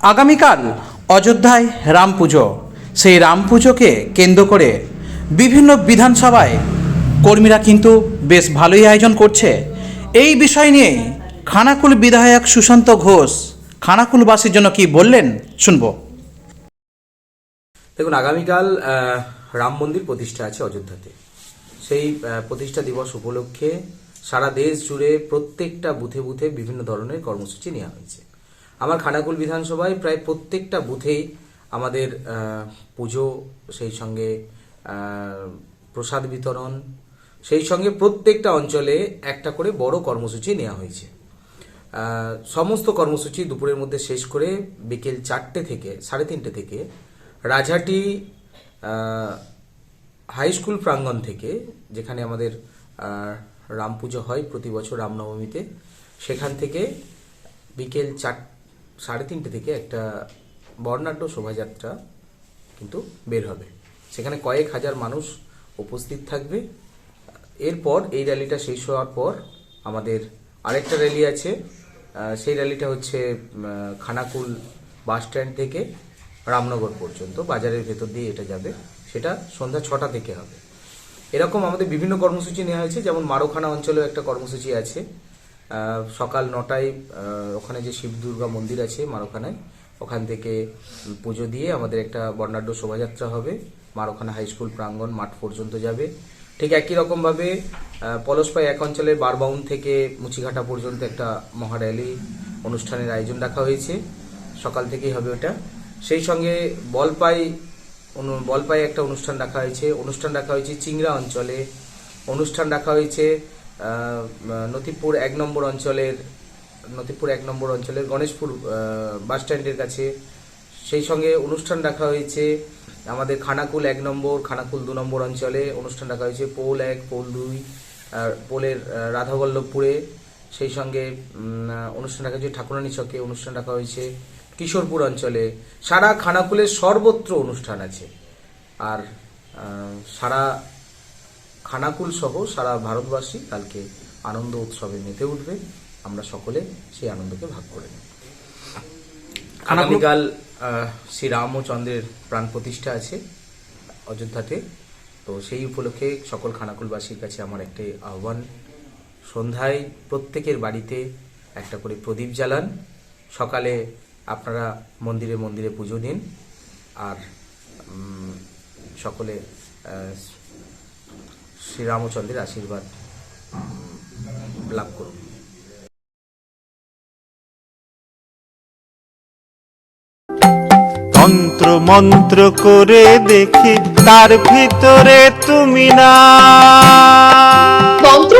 আগামীকাল অযোধ্যায় রাম পুজো। সেই রাম পুজোকে কেন্দ্র করে বিভিন্ন বিধানসভায় কর্মীরা কিন্তু বেশ ভালোই আয়োজন করছে। এই বিষয় নিয়ে খানাকুল বিধায়ক সুশান্ত ঘোষ খানাকুলবাসীর জন্য কি বললেন শুনব। দেখুন, আগামীকাল রাম মন্দির প্রতিষ্ঠা আছে অযোধ্যাতে। সেই প্রতিষ্ঠা দিবস উপলক্ষে সারা দেশ জুড়ে প্রত্যেকটা বুথে বুথে বিভিন্ন ধরনের কর্মসূচি নেওয়া হয়েছে। আমার খানাকুল বিধানসভায় প্রায় প্রত্যেকটা বুথেই আমাদের পুজো সেই সঙ্গে প্রসাদ বিতরণ সেই সঙ্গে প্রত্যেকটা অঞ্চলে একটা করে বড় কর্মসূচি নেওয়া হয়েছে। সমস্ত কর্মসূচি দুপুরের মধ্যে শেষ করে বিকেল চারটে থেকে সাড়ে তিনটে থেকে রাজহাটি আহ, হাই স্কুল প্রাঙ্গণ থেকে যেখানে আমাদের রাম পুজো হয় প্রতি বছর রামনবমীতে সেখান থেকে বিকেল চার সাড়ে তিনটে থেকে একটা বর্ণাঢ্য শোভাযাত্রা কিন্তু বের হবে। সেখানে কয়েক হাজার মানুষ উপস্থিত থাকবে। এরপর এই র্যালিটা শেষ হওয়ার পর আমাদের আরেকটা র্যালি আছে। সেই র্যালিটা হচ্ছে খানাকুল বাস স্ট্যান্ড থেকে রামনগর পর্যন্ত, বাজারের ভেতর দিয়ে এটা যাবে। সেটা সন্ধ্যা ছটা থেকে হবে। এরকম আমাদের বিভিন্ন কর্মসূচি নেওয়া হয়েছে। যেমন মারোখানা অঞ্চলেও একটা কর্মসূচি আছে। সকাল নটায় ওখানে যে শিব দুর্গা মন্দির আছে মার মারোখানায়, ওখান থেকে পুজো দিয়ে আমাদের একটা বর্ণাঢ্য শোভাযাত্রা হবে। মারোখানা হাই স্কুল প্রাঙ্গণ মাঠ পর্যন্ত যাবে। ঠিক একই রকমভাবে পলসপাই এক অঞ্চলের বারবাউন থেকে মুচিঘাটা পর্যন্ত একটা মহার্যালি অনুষ্ঠানের আয়োজন রাখা হয়েছে। সকাল থেকেই হবে ওটা। সেই সঙ্গে বলপাই বলপাই একটা অনুষ্ঠান রাখা হয়েছে। অনুষ্ঠান রাখা হয়েছে চিংড়া অঞ্চলে। অনুষ্ঠান রাখা হয়েছে নথিপুর এক নম্বর অঞ্চলের, নথিপুর এক নম্বর অঞ্চলের গণেশপুর বাস স্ট্যান্ডের কাছে। সেই সঙ্গে অনুষ্ঠান রাখা হয়েছে আমাদের খানাকুল এক নম্বর, খানাকুল দু নম্বর অঞ্চলে অনুষ্ঠান রাখা হয়েছে। পোল এক, পোল দুই পোলের রাধাবল্লভপুরে। সেই সঙ্গে অনুষ্ঠান রাখা হয়েছে, ঠাকুরানী চকে অনুষ্ঠান রাখা হয়েছে কিশোরপুর অঞ্চলে। সারা খানাকুলের সর্বত্র অনুষ্ঠান আছে। আর সারা খানাকুল সহ সারা ভারতবাসী কালকে আনন্দ উৎসবে মেতে উঠবে। আমরা সকলে সেই আনন্দকে ভাগ করে নেব। আগামীকাল শ্রী রামচন্দ্রের প্রাণ প্রতিষ্ঠা আছে অযোধ্যাতে। তো সেই উপলক্ষে সকল খানাকুলবাসীর কাছে আমার একটি আহ্বান। সন্ধ্যায় প্রত্যেকের বাড়িতে একটা করে প্রদীপ জ্বালান। সকালে আপনারা মন্দিরে মন্দিরে পুজো দিন। আর সকলে শ্রীরামচন্দ্রের আশীর্বাদ লাভ করুন। তন্ত্র মন্ত্র করে দেখি তার ভিতরে তুমি না। আমরা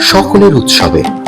সকলের উৎসবে।